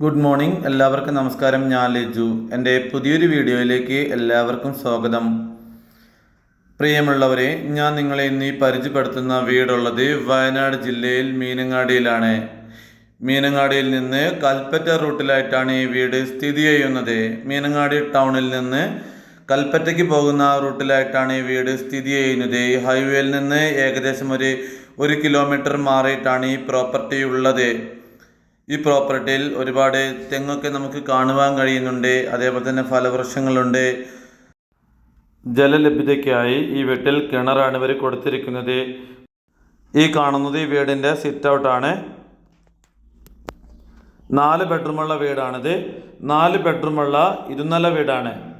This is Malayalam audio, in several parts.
ഗുഡ് മോർണിംഗ് എല്ലാവർക്കും നമസ്കാരം. ഞാൻ ലിജു. എന്റെ പുതിയൊരു വീഡിയോയിലേക്ക് എല്ലാവർക്കും സ്വാഗതം. പ്രിയമുള്ളവരെ ഞാൻ നിങ്ങളെ ഇന്ന് പരിചയപ്പെടുത്തുന്ന വീടുള്ളത് വയനാട് ജില്ലയിൽ മീനങ്ങാടിയിലാണ്. മീനങ്ങാടിയിൽ നിന്ന് കൽപ്പറ്റ റൂട്ടിലായിട്ടാണ് ഈ വീട് സ്ഥിതി ചെയ്യുന്നത്. മീനങ്ങാടി ടൗണിൽ നിന്ന് കൽപ്പറ്റയ്ക്ക് പോകുന്ന റൂട്ടിലായിട്ടാണ് ഈ വീട് സ്ഥിതി ചെയ്യുന്നത്. ഈ ഹൈവേയിൽ നിന്ന് ഏകദേശം ഒരു ഒരു കിലോമീറ്റർ മാറിയിട്ടാണ് ഈ പ്രോപ്പർട്ടി ഉള്ളത്. ഈ പ്രോപ്പർട്ടിയിൽ ഒരുപാട് തെങ്ങൊക്കെ നമുക്ക് കാണുവാൻ കഴിയുന്നുണ്ട്. അതേപോലെ തന്നെ ഫലവൃക്ഷങ്ങളുണ്ട്. ജലലഭ്യതയ്ക്കായി ഈ വീട്ടിൽ കിണറാണ് ഇവർ കൊടുത്തിരിക്കുന്നത്. ഈ കാണുന്നത് ഈ വീടിന്റെ സിറ്റ് ഔട്ടാണ് നാല് ബെഡ്റൂമുള്ള വീടാണിത്. നാല് ബെഡ്റൂമുള്ള ഇരുനില വീടാണ്.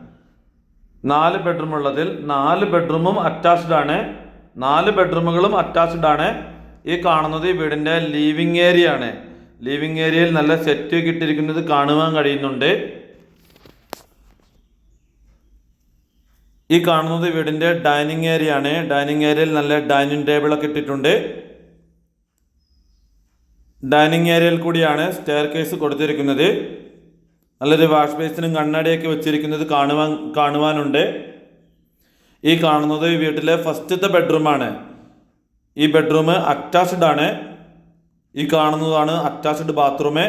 നാല് ബെഡ്റൂമുള്ളതിൽ നാല് ബെഡ്റൂമും അറ്റാച്ച്ഡ് ആണ്. നാല് ബെഡ്റൂമുകളും അറ്റാച്ച്ഡ് ആണ്. ഈ കാണുന്നത് ഈ വീടിന്റെ ലീവിങ് ഏരിയ ആണ്. ലിവിങ് ഏരിയയിൽ നല്ല സെറ്റ് ഒക്കെ ഇട്ടിരിക്കുന്നത് കാണുവാൻ കഴിയുന്നുണ്ട്. ഈ കാണുന്നത് വീടിന്റെ ഡൈനിങ് ഏരിയ ആണ്. ഡൈനിങ് ഏരിയയിൽ നല്ല ഡൈനിങ് ടേബിൾ ഒക്കെ ഇട്ടിട്ടുണ്ട്. ഡൈനിങ് ഏരിയയിൽ കൂടിയാണ് സ്റ്റെയർ കേസ് കൊടുത്തിരിക്കുന്നത്. നല്ലൊരു വാഷ് ബേസിനും കണ്ണാടിയൊക്കെ വെച്ചിരിക്കുന്നത് കാണുവാൻ കാണുവാനുണ്ട്. ഈ കാണുന്നത് വീട്ടിലെ ഫസ്റ്റത്തെ ബെഡ്റൂമാണ് ഈ ബെഡ്റൂം അറ്റാച്ച്ഡ് ആണ്. ഈ കാണുന്നതാണ് അറ്റാച്ച്ഡ് ബാത്റൂമ്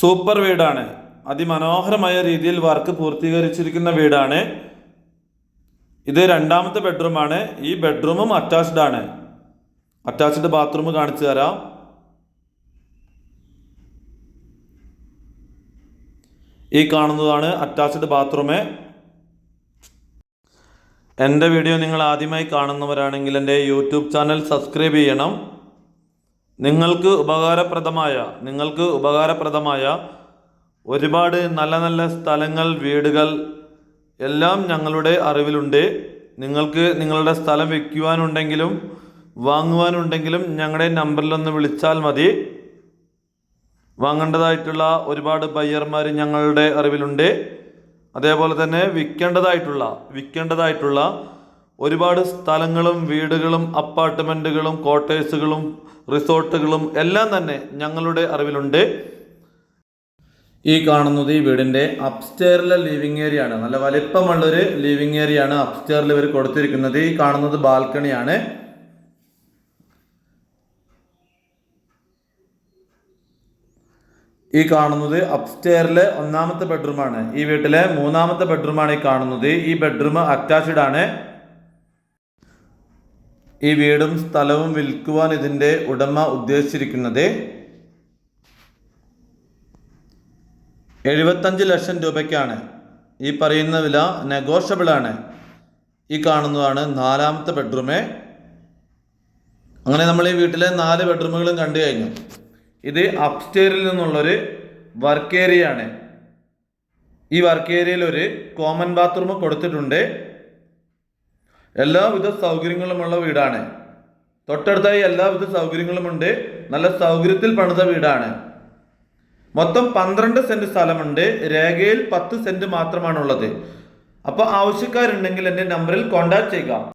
സൂപ്പർ വീടാണ്. അതിമനോഹരമായ രീതിയിൽ വർക്ക് പൂർത്തീകരിച്ചിരിക്കുന്ന വീടാണ്. ഇത് രണ്ടാമത്തെ ബെഡ്റൂമാണ് ഈ ബെഡ്റൂമും അറ്റാച്ച്ഡ് ആണ്. അറ്റാച്ച്ഡ് ബാത്റൂം കാണിച്ചു തരാം. ഈ കാണുന്നതാണ് അറ്റാച്ച്ഡ് ബാത്റൂം എന്റെ വീഡിയോ നിങ്ങൾ ആദ്യമായി കാണുന്നവരാണെങ്കിൽ എന്റെ യൂട്യൂബ് ചാനൽ സബ്സ്ക്രൈബ് ചെയ്യണം. നിങ്ങൾക്ക് ഉപകാരപ്രദമായ നിങ്ങൾക്ക് ഉപകാരപ്രദമായ ഒരുപാട് നല്ല നല്ല സ്ഥലങ്ങൾ വീടുകൾ എല്ലാം ഞങ്ങളുടെ അറിവിലുണ്ട്. നിങ്ങൾക്ക് നിങ്ങളുടെ സ്ഥലം വയ്ക്കുവാനുണ്ടെങ്കിലും വാങ്ങുവാനുണ്ടെങ്കിലും ഞങ്ങളുടെ നമ്പറിലൊന്ന് വിളിച്ചാൽ മതി. വാങ്ങേണ്ടതായിട്ടുള്ള ഒരുപാട് ബയ്യർമാർ ഞങ്ങളുടെ അറിവിലുണ്ട്. അതേപോലെ തന്നെ വിൽക്കേണ്ടതായിട്ടുള്ള വിൽക്കേണ്ടതായിട്ടുള്ള ഒരുപാട് സ്ഥലങ്ങളും വീടുകളും അപ്പാർട്ട്മെന്റുകളും ക്വാർട്ടേഴ്സുകളും റിസോർട്ടുകളും എല്ലാം തന്നെ ഞങ്ങളുടെ അറിവിലുണ്ട്. ഈ കാണുന്നത് ഈ വീടിന്റെ അപ്സ്റ്റെയറിലെ ലിവിങ് ഏരിയ ആണ് നല്ല വലിപ്പമുള്ളൊരു ലിവിങ് ഏരിയ ആണ് അപ്സ്റ്റെയറിൽ ഇവർ കൊടുത്തിരിക്കുന്നത്. ഈ കാണുന്നത് ബാൽക്കണിയാണ്. ഈ കാണുന്നത് അപ്സ്റ്റെയറിലെ ഒന്നാമത്തെ ബെഡ്റൂമാണ് ഈ വീട്ടിലെ മൂന്നാമത്തെ ബെഡ്റൂമാണ് ഈ കാണുന്നത്. ഈ ബെഡ്റൂം അറ്റാച്ച്ഡ് ആണ്. ഈ വീടും സ്ഥലവും വിൽക്കുവാൻ ഇതിന്റെ ഉടമ ഉദ്ദേശിച്ചിരിക്കുന്നത് എഴുപത്തഞ്ച് ലക്ഷം രൂപയ്ക്കാണ്. ഈ പറയുന്ന വില നെഗോഷ്യബിൾ ആണ്. ഈ കാണുന്നതാണ് നാലാമത്തെ ബെഡ്റൂമേ അങ്ങനെ നമ്മൾ ഈ വീട്ടിലെ നാല് ബെഡ്റൂമുകളും കണ്ടു കഴിഞ്ഞു. ഇത് അപ്സ്റ്റേറിൽ നിന്നുള്ളൊരു വർക്ക് ഏരിയ ആണ്. ഈ വർക്ക് ഏരിയയിൽ ഒരു കോമൺ ബാത്റൂം കൊടുത്തിട്ടുണ്ട്. എല്ലാവിധ സൗകര്യങ്ങളുമുള്ള വീടാണ്. തൊട്ടടുത്തായി എല്ലാവിധ സൗകര്യങ്ങളുമുണ്ട്. നല്ല സൗകര്യത്തിൽ പണിത വീടാണ്. മൊത്തം പന്ത്രണ്ട് സെന്റ് സ്ഥലമുണ്ട്. രേഖയിൽ പത്ത് സെന്റ് മാത്രമാണുള്ളത്. അപ്പോൾ ആവശ്യക്കാരുണ്ടെങ്കിൽ എന്റെ നമ്പറിൽ കോൺടാക്ട് ചെയ്യുക.